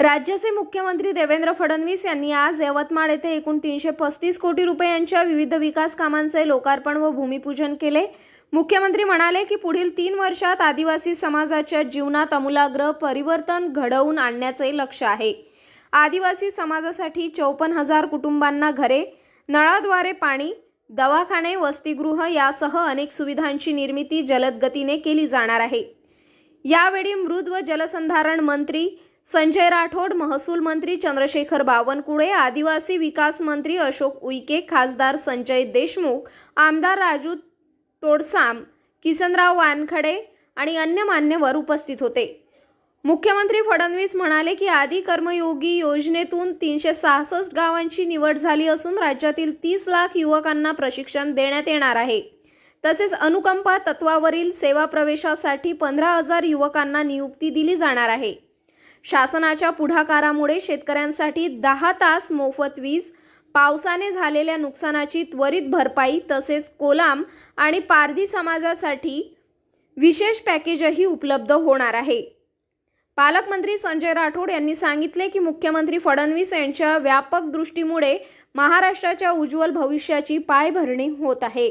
राज्याचे मुख्यमंत्री देवेंद्र फडणवीस यांनी आज यवतमाळ येथे एकूण तीनशे पस्तीस कोटी रुपयांच्या विविध विकास कामांचे लोकार्पण व भूमिपूजन केले. मुख्यमंत्री म्हणाले की पुढील तीन वर्षात आदिवासी समाजाच्या जीवनात अमूलाग्र परिवर्तन घडवून आणण्याचे लक्ष आहे. आदिवासी समाजासाठी चौपन्न हजार कुटुंबांना घरे नळाद्वारे पाणी दवाखाने वसतिगृह यासह अनेक सुविधांची निर्मिती जलद गतीने केली जाणार आहे. यावेळी मृद व जलसंधारण मंत्री संजय राठोड महसूल मंत्री चंद्रशेखर बावनकुळे आदिवासी विकास मंत्री अशोक उईके खासदार संजय देशमुख आमदार राजू तोडसाम किसनराव वानखडे आणि अन्य मान्यवर उपस्थित होते. मुख्यमंत्री फडणवीस म्हणाले की आदी कर्मयोगी योजनेतून तीनशे सहासष्ट गावांची निवड झाली असून राज्यातील तीस लाख युवकांना प्रशिक्षण देण्यात येणार आहे. तसेच अनुकंपा तत्वावरील सेवा प्रवेशासाठी पंधरा हजार युवकांना नियुक्ती दिली जाणार आहे. शासनाच्या पुढाकारामुळे शेतकऱ्यांसाठी दहा तास मोफत वीज पावसाने झालेल्या नुकसानाची त्वरित भरपाई तसेच कोलाम आणि पारधी समाजासाठी विशेष पॅकेजही उपलब्ध होणार आहे. पालकमंत्री संजय राठोड यांनी सांगितले की मुख्यमंत्री फडणवीस यांच्या व्यापक दृष्टीमुळे महाराष्ट्राच्या उज्ज्वल भविष्याची पायभरणी होत आहे.